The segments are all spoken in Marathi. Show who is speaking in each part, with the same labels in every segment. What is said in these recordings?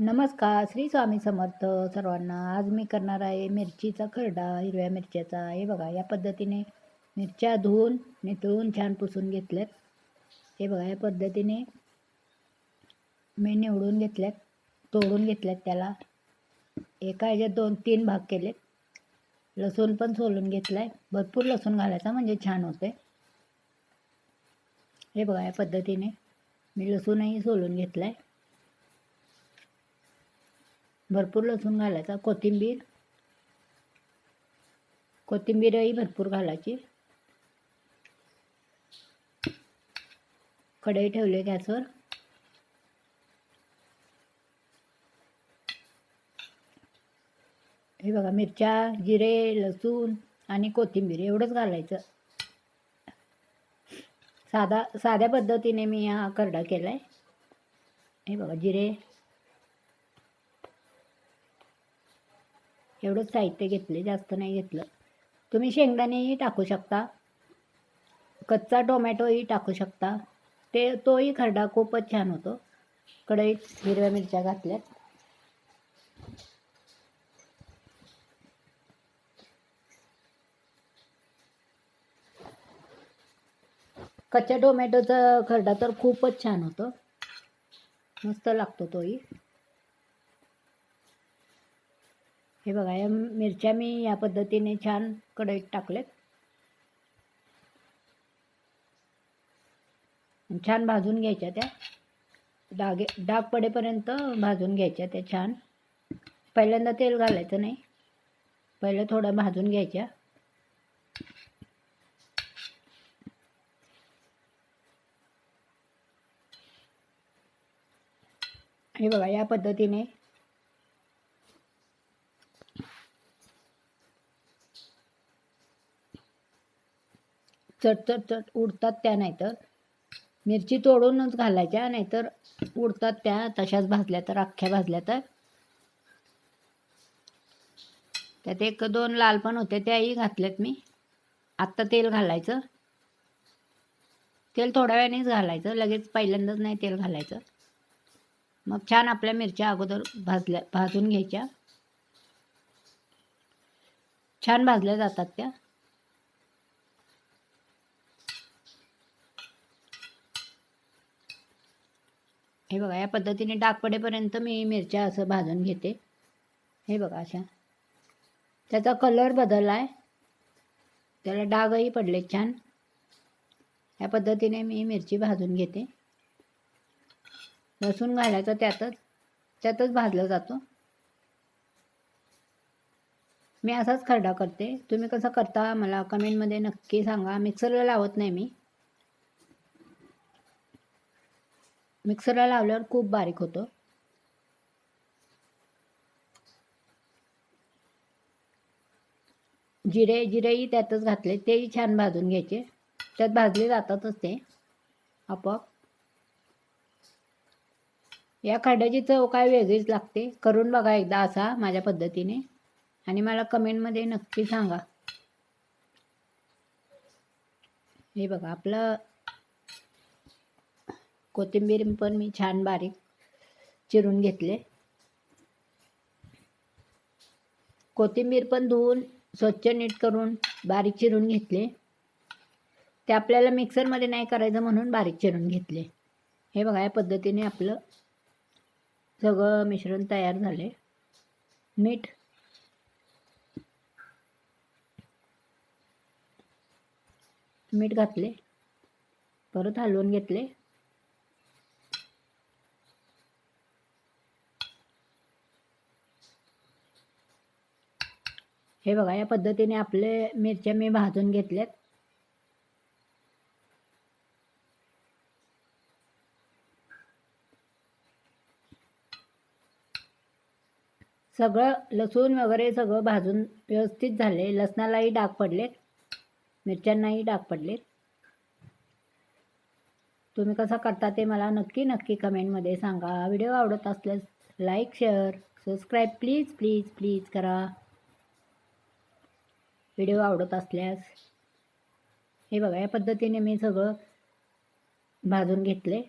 Speaker 1: नमस्कार श्री स्वामी समर्थ सर्वांना. आज मी करणार आहे मिरचीचा खरडा हिरव्या मिरच्याचा. हे बघा या पद्धतीने मिरच्या धुवून नितळून छान पुसून घेतल्यात. हे बघा या पद्धतीने मी निवडून घेतल्यात तोडून घेतल्यात त्याला. एका ह्याच्यात दोन तीन भाग केले लसूण पण सोलून घेतलाय. भरपूर लसूण घालायचा म्हणजे छान होते हे बघा या पद्धतीने मी लसूणही सोलून घेतलाय. भरपूर लसूण घालायचा कोथिंबीर. कोथिंबीरही भरपूर घालायची. कढई ठेवली गॅसवर. हे बघा मिरच्या जिरे लसूण आणि कोथिंबीर एवढंच घालायचं. साधा साध्या पद्धतीने मी हा करडा केला आहे हे बघा जिरे एवढंच साहित्य घेतले जास्त नाही घेतलं. तुम्ही शेंगदाणेही टाकू शकता. कच्चा टोमॅटोही टाकू शकता. ते तोही खरडा खूपच छान होतो. कढईत हिरव्या मिरच्या घातल्यात. कच्च्या टोमॅटोचा खरडा तर खूपच छान होतो. मस्त लागतो तोही. हे बघा या मिरच्या मी या पद्धतीने छान कढईत टाकलेत छान भाजून घ्यायच्या त्या. डागे डाग पडेपर्यंत भाजून घ्यायच्या त्या छान. पहिल्यांदा तेल घालायचं नाही. पहिलं थोडं भाजून घ्यायच्या. हे बघा या पद्धतीने चटचट चट चट उडतात त्या नाहीतर. मिरची तोडूनच घालायच्या नाहीतर उडतात त्या तशाच भाजल्या तर अख्ख्या भाजल्या तर. त्यात एक दोन लाल पण होते त्याही घातल्यात मी. आत्ता तेल घालायचं. तेल थोड्या वेळानेच घालायचं लगेच पहिल्यांदाच नाही तेल घालायचं. मग छान आपल्या मिरच्या अगोदर भाजल्या भाजून घ्यायच्या. छान भाजल्या जातात त्या. हे बघा या पद्धतीने डाग पडेपर्यंत मी मिरच्या असं भाजून घेते. हे बघा अशा. त्याचा कलर बदलला आहे त्याला डागही पडले छान. या पद्धतीने मी मिरची भाजून घेते. लसूण घालायचं त्यातच. त्यातच भाजलं जातो. मी असाच खरडा करते. तुम्ही कसं करता मला कमेंटमध्ये नक्की सांगा. मिक्सरला लावत नाही मी. मिक्सरला लावल्यावर खूप बारीक होतो. जिरे जिरेही त्यातच घातले तेही छान भाजून घ्यायचे. त्यात भाजले जातातच ते आपोआप. या खड्याची चव काय वेगळीच लागते. करून बघा एकदा असा माझ्या पद्धतीने. आणि मला कमेंटमध्ये नक्की सांगा. हे बघा आपलं कोथिंबीर पण मी छान बारीक चिरून घेतले. कोथिंबीर पण धुवून स्वच्छ नीट करून बारीक चिरून घेतले. ते आपल्याला मिक्सरमध्ये नाही करायचं म्हणून बारीक चिरून घेतले. हे बघा या पद्धतीने आपलं सगळं मिश्रण तयार झाले. मीठ. मीठ घातले. परत हलवून घेतले. हे बघा या पद्धतीने आपले मिरच्या मी भाजून घेतल्यात. सगळं लसूण वगैरे सगळं भाजून व्यवस्थित झाले. लसणालाही डाग पडलेत. मिरच्यांनाही डाग पडलेत. तुम्ही कसं करता ते मला नक्की नक्की कमेंटमध्ये सांगा. व्हिडिओ आवडत असल्यास like share subscribe please please please करा. व्हिडिओ आवडत असल्यास हे बघा या पद्धतीने मी सगळं भाजून घेतले.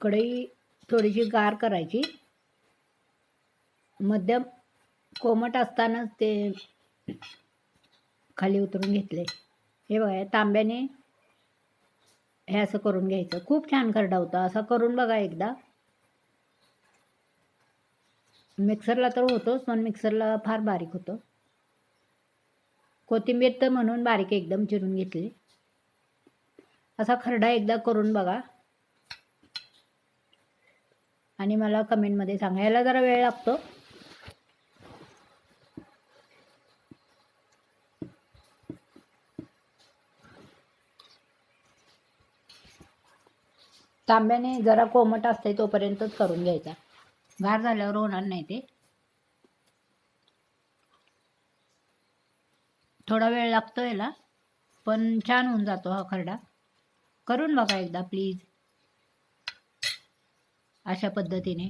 Speaker 1: कढई थोडीशी गार करायची. मध्यम कोमट असतानाच ते खाली उतरून घेतले. हे बघा या तांब्याने हे असं करून घ्यायचं. खूप छान खरडा होता. असा करून बघा एकदा. मिक्सरला तर होतोच पण मिक्सरला फार बारीक होतं. कोथिंबीर तर म्हणून बारीक एकदम चिरून घेतली. असा खरडा एकदा करून बघा. आणि मला कमेंटमध्ये सांगायला जरा वेळ लागतो. तांब्याने जरा कोमट असते तोपर्यंतच करून घ्यायचा. गार झाल्यावर होणार नाही ते. थोडा वेळ लागतो याला पण छान होऊन जातो हा खरडा. करून बघा एकदा प्लीज अशा पद्धतीने.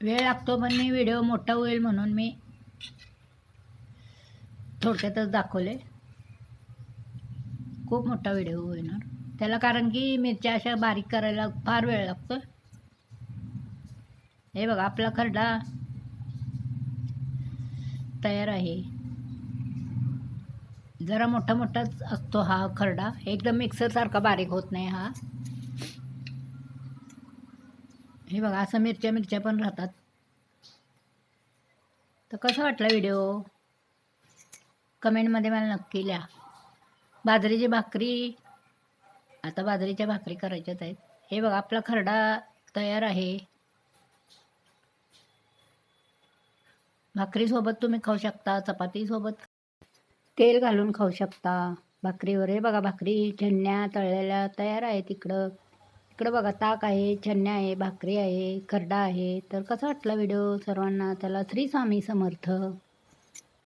Speaker 1: वेळ लागतो पण मी व्हिडिओ मोठा होईल म्हणून मी थोडक्यातच दाखवले. खूप मोठा व्हिडिओ होणार. त्याला कारण की मिरच्या अशा बारीक करायला फार वेळ लागतो हे बघा आपला खरडा तयार आहे. जरा मोठा मोठाच असतो हा खरडा. एकदम मिक्सरसारखा बारीक होत नाही हा. हे बघा असं मिरच्या मिरच्या पण राहतात. तर कसा वाटला व्हिडिओ कमेंटमध्ये मला नक्की लिहा. बाजरीची भाकरी आता बाजरीच्या भाकरी करायच्याच आहेत. हे बघा आपला खरडा तयार आहे. भाकरीसोबत तुम्ही खाऊ शकता चपातीसोबत. तेल घालून खाऊ शकता. भाकरीवर हे बघा भाकरी छन्या तळलेल्या तयार आहे तिकडं. इकडं बघा ताक आहे छन्या आहे भाकरी आहे खरडा आहे. तर कसा वाटला व्हिडिओ? सर्वांना त्याला श्री स्वामी समर्थ.